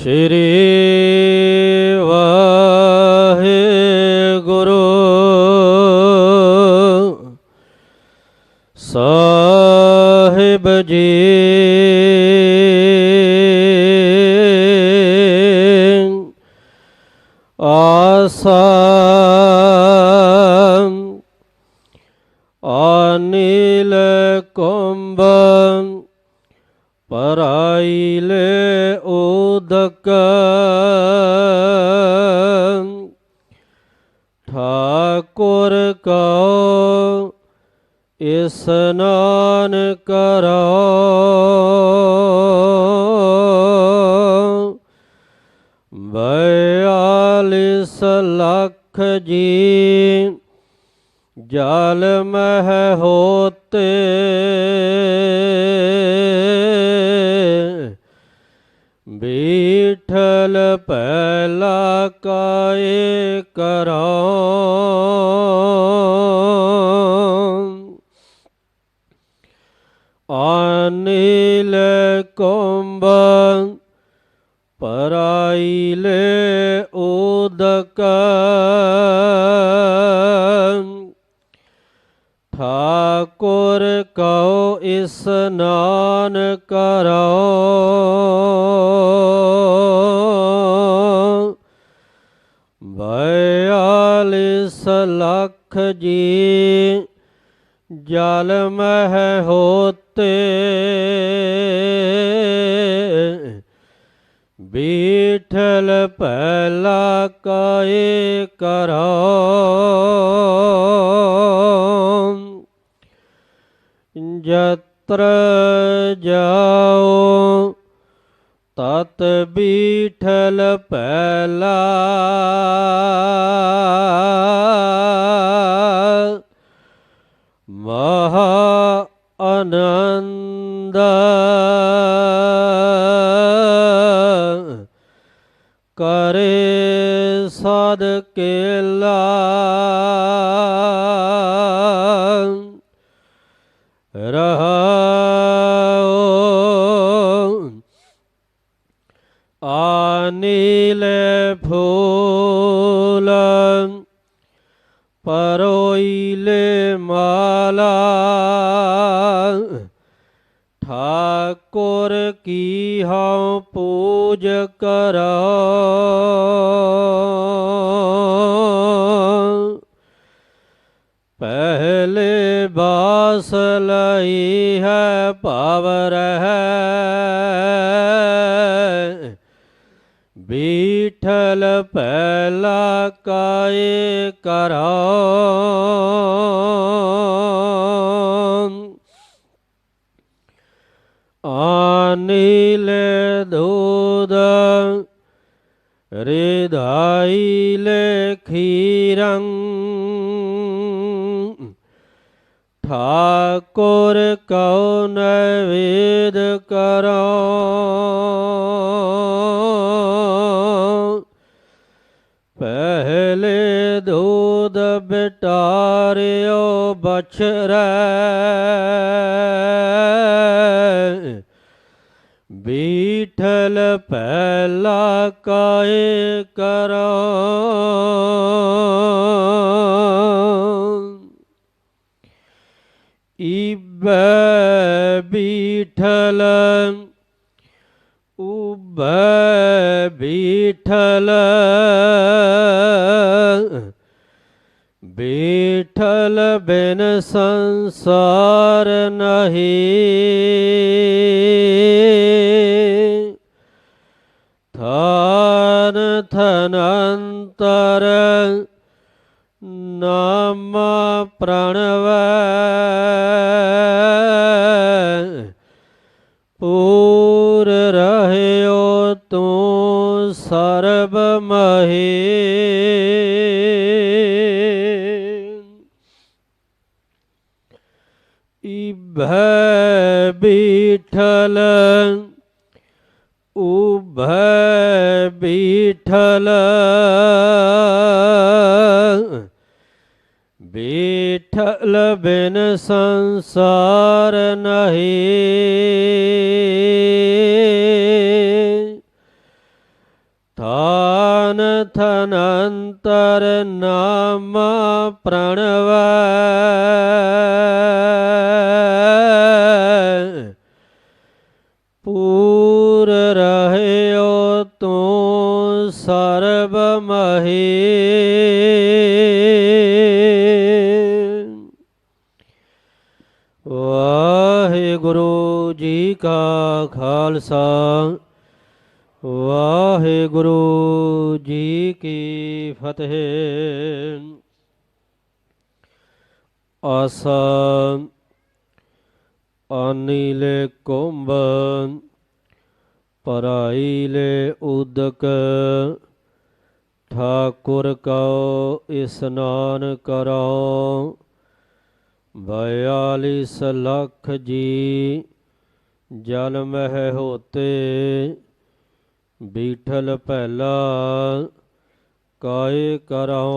ਸ਼੍ਰੀ ਵਾਹਿਗੁਰੂ ਸਾਹਿਬ ਜੀ। ਆਸਾ ਅਨਿਲ ਕੁੰਭ ਪਰਾਈਲੇ ਉਦਕ ਠਾਕੁਰ ਕਉ ਇਸਨਾਨ ਕਰੋ ਬਿਆਲਿਸ ਲੱਖ ਜੀ ਜਲ ਮਹਿ ਹੋਤੇ ਬੀਠਲ ਪਹਿਲਾ ਕਾਏ ਕਰੋ। ਅਨਿਲ ਕੁੰਭ ਪਰਾਈਲੇ ਉਦਕ। ਠਾਕੁਰ ਕਉ ਇਸਨਾਨ ਕਰੋ ਬਿਆਲਿਸ ਲੱਖ ਜੀ ਜਲ ਮਹਿ ਹੋਤੇ ਬੀਠਲ ਪਹਿਲਾ ਕਾਏ ਕਰੋ ਜਤਰ ਜਾਓ ਤਤ ਬੀਠਲ ਪਹਿਲਾ। ਮਹਾ ਆਨੰਦ। ਕਰੇ ਸਦ ਕੇਲਾ। ਆਨੀਲ ਫੂਲ ਪਰੋਈਲੇ ਮਾਲਾ ਠਾਕੁਰ ਕੀ ਹਉ ਪੂਜ ਕਰੋ ਪਹਿਲੇ ਬਾਸ ਲਈ ਹੈ ਭਾਵ ਰਹਿ ਬੀਠਲ ਪਹਿਲਾ ਕਾਏ ਕਰੋ। ਅਨਿਲ ਦੂਦ ਰਿਧਾਈਲੇ ਖੀਰੰ। ਠਾਕੁਰ ਕਉ ਨਵੇਦ ਕਰੋ। ਦੂਧ ਬਿਟਾਰਿਓ ਬਛਰੈ ਬੀਠਲ ਪਹਿਲਾ ਕਾਏ ਕਰੋ। ਇਬੈ ਬੀਠਲ ਉਬੈ ਬੀਠਲ। ਬੀਠਲ ਬਿਨ ਸੰਸਾਰ ਨਹੀਂ। ਥਾਨ ਥਨੰਤਰ ਨਾਮ ਪ੍ਰਣਵੈ। ਪੂਰ ਰਹਿਓ ਤੂੰ ਸਰਬ ਮਹੀ ਇਭੈ ਬੀਠਲ ਉਭੈ ਬੀਠਲ ਬੀਠਲ ਬਿਨ ਸੰਸਾਰ ਨਹੀਂ ਥਾਨ ਥਨੰਤਰ ਨਾਮ ਪੂਰ ਰਹਿਓ ਤੂੰ ਸਰਬ ਮਹੀ। ਵਾਹਿਗੁਰੂ ਜੀ ਕਾ ਖਾਲਸਾ ਵਾਹਿਗੁਰੂ ਜੀ ਕੀ ਫਤਿਹ। ਆਸਾ ਆਨੀ ਲੈ ਕੁੰਭ ਪਰਾਈ ਲੈ ਉਦਕ, ਠਾਕੁਰ ਕਉ ਇਸਨਾਨ ਕਰੋ ਬਿਆਲੀਸ ਲੱਖ ਜੀ ਜਲ ਮਹਿ ਹੋਤੇ, ਬੀਠਲ ਪਹਿਲਾ ਕਾਇ ਕਰਾਉ।